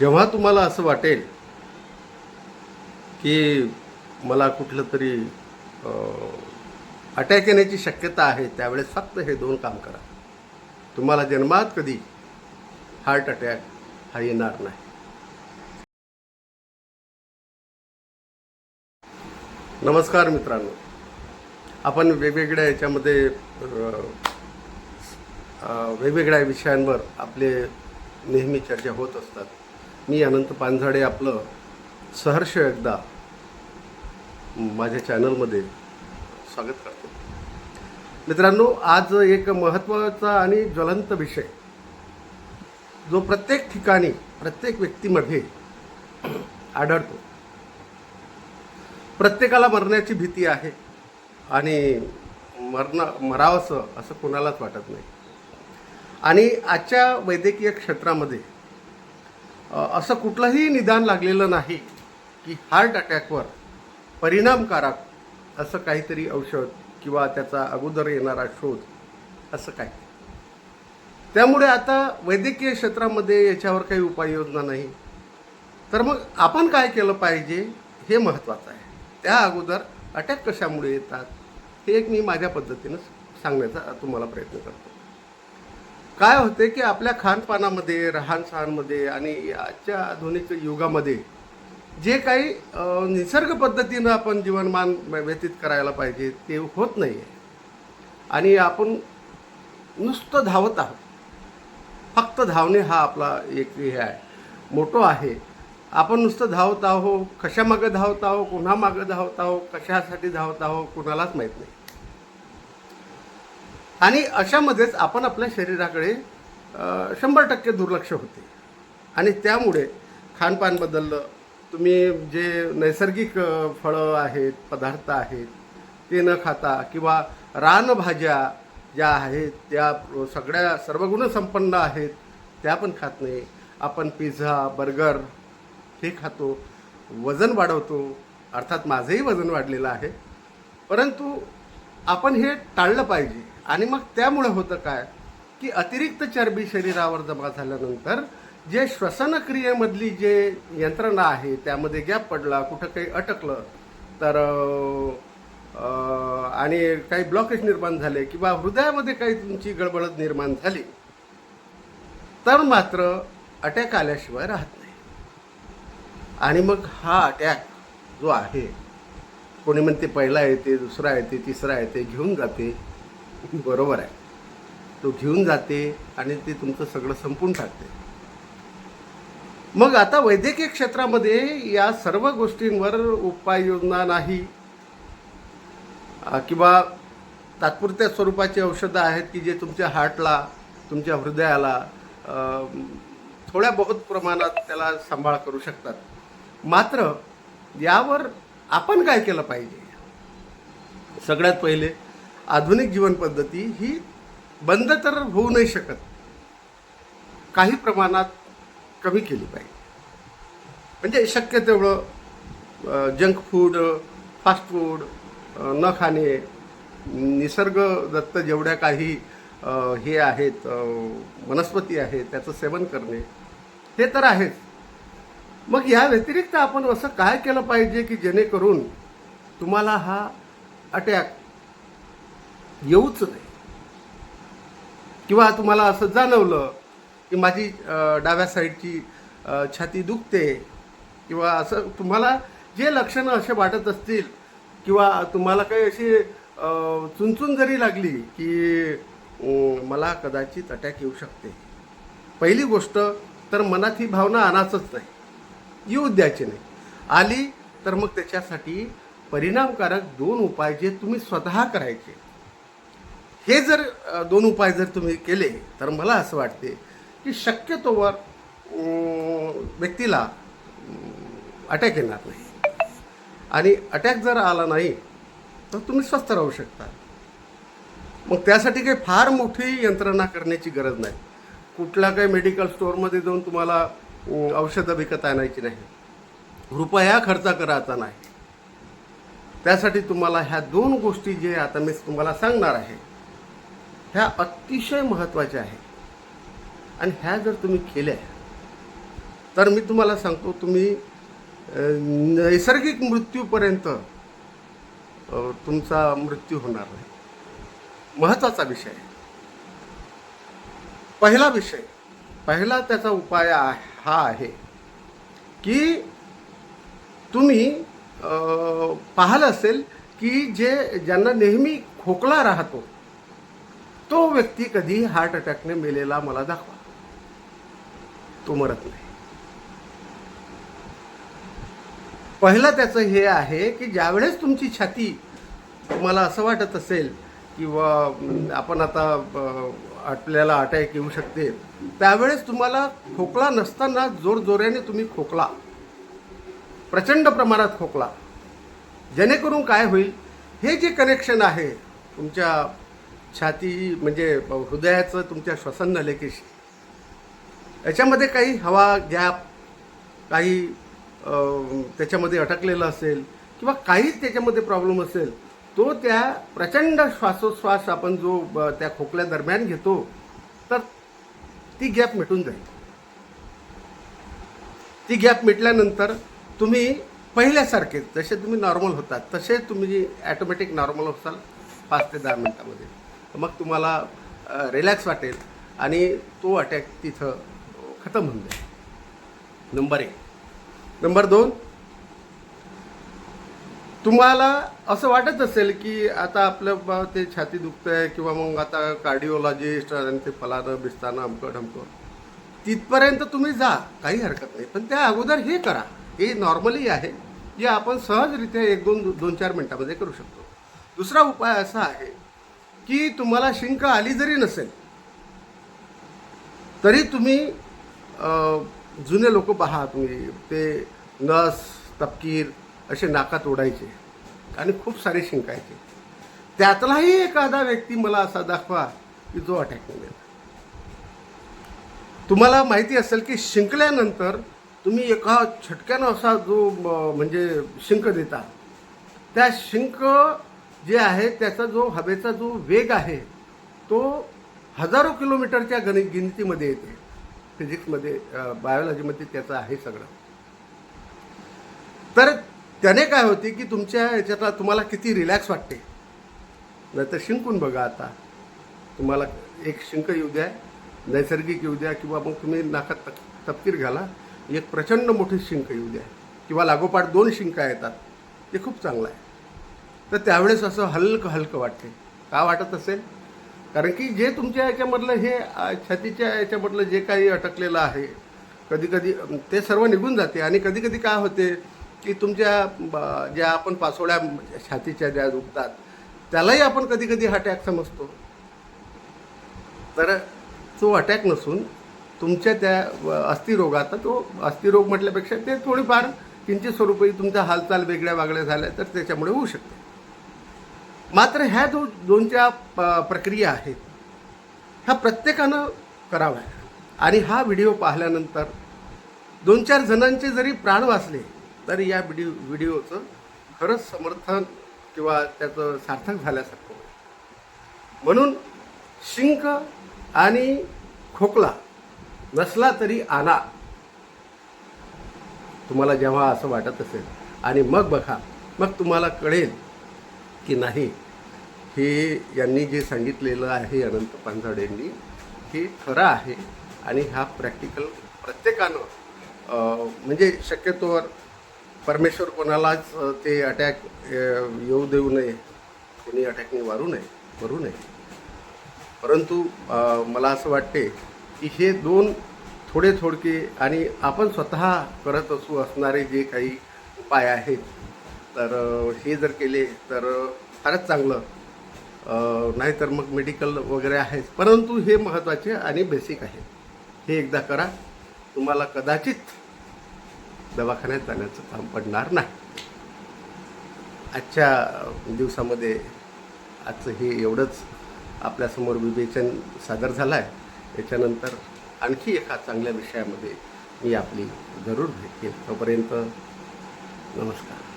जेव्हा तुम्हाला असं वाटेल की मला कुठलं तरी अटॅक येण्याची शक्यता आहे त्यावेळेस फक्त हे दोन काम करा. तुम्हाला जन्मात कधी हार्ट अटॅक हा येणार नाही. नमस्कार मित्रांनो. आपण वेगवेगळ्या याच्यामध्ये वेगवेगळ्या विषयांवर आपले नेहमी चर्चा होत असतात. मी अनंत पानझाडे आपलं सहर्ष एकदा माझ्या चॅनलमध्ये स्वागत करतो. मित्रांनो आज एक महत्त्वाचा आणि ज्वलंत विषय जो प्रत्येक ठिकाणी प्रत्येक व्यक्तीमध्ये आढळतो. प्रत्येकाला मरण्याची भीती आहे आणि मरणं मरावंसं असं कोणालाच वाटत नाही. आणि आजच्या वैद्यकीय क्षेत्रामध्ये असं कुठलंही निदान लागलेलं नाही की हार्ट अटॅकवर परिणामकारक असं काहीतरी औषध किंवा त्याचा अगोदर येणारा शोध असं काय त्यामुळे आता वैद्यकीय क्षेत्रामध्ये याच्यावर काही उपाययोजना नाही. तर मग आपण काय केलं पाहिजे हे महत्त्वाचं आहे. त्या अगोदर अटॅक कशामुळे येतात हे एक मी माझ्या पद्धतीनं सांगण्याचा तुम्हाला प्रयत्न करतो. काय होते की आपल्या खानपानामध्ये राहणसहानमध्ये आणि आजच्या आधुनिक युगामध्ये जे काही निसर्ग पद्धतीनं आपण जीवनमान व्यतीत करायला पाहिजे ते होत नाही आहे आणि आपण नुसतं धावत आहोत. फक्त धावणे हा आपला एक हे आहे मोठो आहे. आपण नुसतं धावत आहो कशामागं धावत आहो कुणा मागं धावत आहो कशासाठी धावत आहो कुणालाच माहीत नाही. आणि अशामध्येच आपण आपल्या शरीराकडे शंभर टक्के दुर्लक्ष होते. आणि त्यामुळे खानपान बदललं. तुम्ही जे नैसर्गिक फळं आहेत पदार्थ आहेत ते न खाता किंवा रानभाज्या ज्या आहेत त्या सगळ्या सर्वगुणसंपन्न आहेत त्या पण खात नाही. आपण पिझ्झा बर्गर हे खातो वजन वाढवतो. अर्थात माझंही वजन वाढलेलं आहे. परंतु आपण हे टाळलं पाहिजे. आणि मग त्यामुळे होतं काय? की अतिरिक्त चरबी शरीरावर जमा झाल्यानंतर जे श्वसनक्रियेमधली जे यंत्रणा आहे त्यामध्ये गॅप पडला कुठं काही अटकलं तर आणि काही ब्लॉकेज निर्माण झाले किंवा हृदयामध्ये काही तुमची गडबड निर्माण झाली तर मात्र अटॅक आल्याशिवाय राहत नाही. आणि मग हा अटॅक जो आहे कोणी म्हणते पहिला येते दुसरा येते तिसरा येते घेऊन जाते बरोबर आहे. तो घेऊन जाते आणि ते तुमचं सगळं संपून टाकते. मग आता वैद्यकीय क्षेत्रामध्ये या सर्व गोष्टींवर उपाययोजना नाही किंवा तात्पुरत्या स्वरूपाची औषधं आहेत की जे तुमच्या हार्टला तुमच्या हृदयाला थोड्या बहुत प्रमाणात त्याला सांभाळ करू शकतात. मात्र यावर आपण काय केलं पाहिजे? सगळ्यात पहिले आधुनिक जीवनपद्धती ही बंद तर होऊ नाही शकत. काही प्रमाणात कमी केली पाहिजे. म्हणजे शक्य तेवढं जंक फूड फास्ट फूड न खाणे निसर्गदत्त जेवढ्या काही हे आहेत वनस्पती आहेत त्याचं सेवन करणे हे तर आहेच. मग या व्यतिरिक्त आपण असं काय केलं पाहिजे की जेणेकरून तुम्हाला हा अटॅक येऊच नाही. किंवा तुम्हाला असं जाणवलं की माझी डाव्या साईडची छाती दुखते किंवा असं तुम्हाला जे लक्षणं असे वाटत असतील किंवा तुम्हाला काही अशी चुंचून जरी लागली की मला कदाचित अटॅक येऊ शकते. पहिली गोष्ट तर मनात ही भावना आणायचंच नाही. येऊ द्यायची नाही. आली तर मग त्याच्यासाठी परिणामकारक दोन उपाय जे तुम्ही स्वतः करायचे. हे जर दोन उपाय जर तुम्ही केले तर मला असं वाटते की शक्यतोवर व्यक्तीला अटॅक येणार नाही. आणि अटॅक जर आला नाही तर तुम्ही स्वस्थ राहू शकता. मग त्यासाठी काही फार मोठी यंत्रणा करण्याची गरज नाही. कुठल्या काही मेडिकल स्टोअरमध्ये जाऊन तुम्हाला औषधं विकत आणायची नाही. रुपया खर्च करायचा नाही. त्यासाठी तुम्हाला ह्या दोन गोष्टी जे आता मी तुम्हाला सांगणार आहे ह्या अतिशय महत्त्वाच्या आहेत आणि ह्या जर तुम्ही केल्या तर मी तुम्हाला सांगतो तुम्ही नैसर्गिक मृत्यूपर्यंत तुमचा मृत्यू होणार नाही. महत्त्वाचा विषय पहिला विषय पहिला त्याचा उपाय आ- हा आहे की तुम्ही पाहिलं असेल की जे ज्यांना नेहमी खोकला राहतो तो व्यक्ती कधी हार्ट अटॅकने मेलेला मला दाखवा. तो मरत नाही. पहिलं त्याचं हे आहे की ज्यावेळेस तुमची छाती तुम्हाला असं वाटत असेल किंवा आपण आता आपल्याला अटॅक येऊ शकते त्यावेळेस तुम्हाला खोकला नसताना जोरजोऱ्याने तुम्ही खोकला. प्रचंड प्रमाणात खोकला. जेणेकरून काय होईल? हे जे कनेक्शन आहे तुमच्या छाती म्हणजे हृदयाचं तुमच्या श्वसन नलिकेशी याच्यामध्ये काही हवा गॅप काही त्याच्यामध्ये अटकलेलं असेल किंवा काहीच त्याच्यामध्ये प्रॉब्लेम असेल तो त्या प्रचंड श्वासोच्छ्वास आपण जो ब- त्या खोकल्या दरम्यान घेतो तर ती गॅप मिटून जाईल. ती गॅप मिटल्यानंतर तुम्ही पहिल्यासारखे जसे तुम्ही नॉर्मल होतात तसे तुम्ही ॲटोमॅटिक नॉर्मल होसाल पाच ते दहा मिनटामध्ये. मग तुम्हाला रिलॅक्स वाटेल आणि तो अटॅक तिथं खतम होऊन जाईल. नंबर एक. नंबर दोन. तुम्हाला असं वाटत असेल की आता आपलं ते छाती दुखतं आहे किंवा मग आता कार्डिओलॉजिस्ट आणि ते फलानं बिस्तानं अमकं ढमकं तिथपर्यंत तुम्ही जा काही हरकत नाही. पण त्या अगोदर हे करा. हे नॉर्मली आहे. जे आपण सहजरित्या एक दोन दोन चार मिनटामध्ये करू शकतो. दुसरा उपाय असा आहे की तुम्हाला शिंक आली जरी नसेल तरी तुम्ही जुने लोक पहा तुम्ही ते नस तपकीर असे नाकात ओढायचे आणि खूप सारे शिंकायचे त्यातलाही एखादा व्यक्ती मला असा दाखवा की जो अटॅक मिळेल तुम्हाला माहिती असेल की शिंकल्यानंतर तुम्ही एका छटक्यानं असा जो म्हणजे शिंक देता त्या शिंक जे आहे त्याचा जो हवेचा जो वेग आहे तो हजारो किलोमीटरच्या गणि गिनतीमध्ये येते. फिजिक्समध्ये बायोलॉजीमध्ये त्याचं आहे सगळं. तर त्याने काय होते की तुमच्या याच्यातला तुम्हाला किती रिलॅक्स वाटते. नाहीतर शिंकून बघा आता. तुम्हाला एक शिंक येऊ द्या नैसर्गिक येऊ द्या किंवा मग तुम्ही नाकात तप तपकीर घाला एक प्रचंड मोठी शिंक येऊ द्या. किंवा लागोपाठ दोन शिंका येतात. ते खूप चांगलं आहे. तर त्यावेळेस असं हलकं हलकं वाटते. का वाटत असेल? कारण की जे तुमच्या याच्यामधलं हे छातीच्या याच्यामधलं जे काही अटकलेलं आहे कधीकधी ते सर्व निघून जाते. आणि कधीकधी काय होते की तुमच्या ब- ज्या आपण पासोळ्या छातीच्या ज्या दुखतात त्यालाही आपण कधी कधी हा अटॅक समजतो. तर तो अटॅक नसून तुमच्या त्या अस्थिरोगात तो अस्थिरोग म्हटल्यापेक्षा ते थोडीफार किंचित स्वरूपी तुमच्या हालचाल वेगळ्या वागळ्या झाल्या तर त्याच्यामुळे होऊ शकते. मात्र ह्या दो दोनच्या प- प्रक्रिया आहेत. ह्या प्रत्येकानं कराव्या. आणि हा व्हिडिओ पाहिल्यानंतर दोन चार जणांचे जरी प्राण वाचले तरी या व्हिडिओ व्हिडिओचं खरंच समर्थन किंवा त्याचं सार्थक झाल्यासारखं म्हणून शिंक आणि खोकला नसला तरी आणा तुम्हाला जेव्हा असं वाटत असेल. आणि मग बघा मग तुम्हाला कळेल की नाही हे यांनी जे सांगितलेलं आहे अनंत पांझाडेंनी हे खरं आहे. आणि हा प्रॅक्टिकल प्रत्येकानं म्हणजे शक्यतोवर परमेश्वर कोणालाच ते अटॅक येऊ देऊ नये कोणी अटॅकने वारू नये करू नये. परंतु मला असं वाटते की हे दोन थोडे थोडके आणि आपण स्वतः करत असू असणारे जे काही उपाय आहेत तर हे जर केले तर फारच चांगलं. नाहीतर मग मेडिकल वगैरे आहेच परंतु हे महत्त्वाचे आणि बेसिक आहे. हे एकदा करा. तुम्हाला कदाचित दवाखान्यात जाण्याचं काम पडणार नाही. आजच्या दिवसामध्ये आजचं हे एवढंच आपल्यासमोर विवेचन सादर झालं आहे याच्यानंतर आणखी एका चांगल्या विषयामध्ये मी आपली जरूर भेट तोपर्यंत नमस्कार.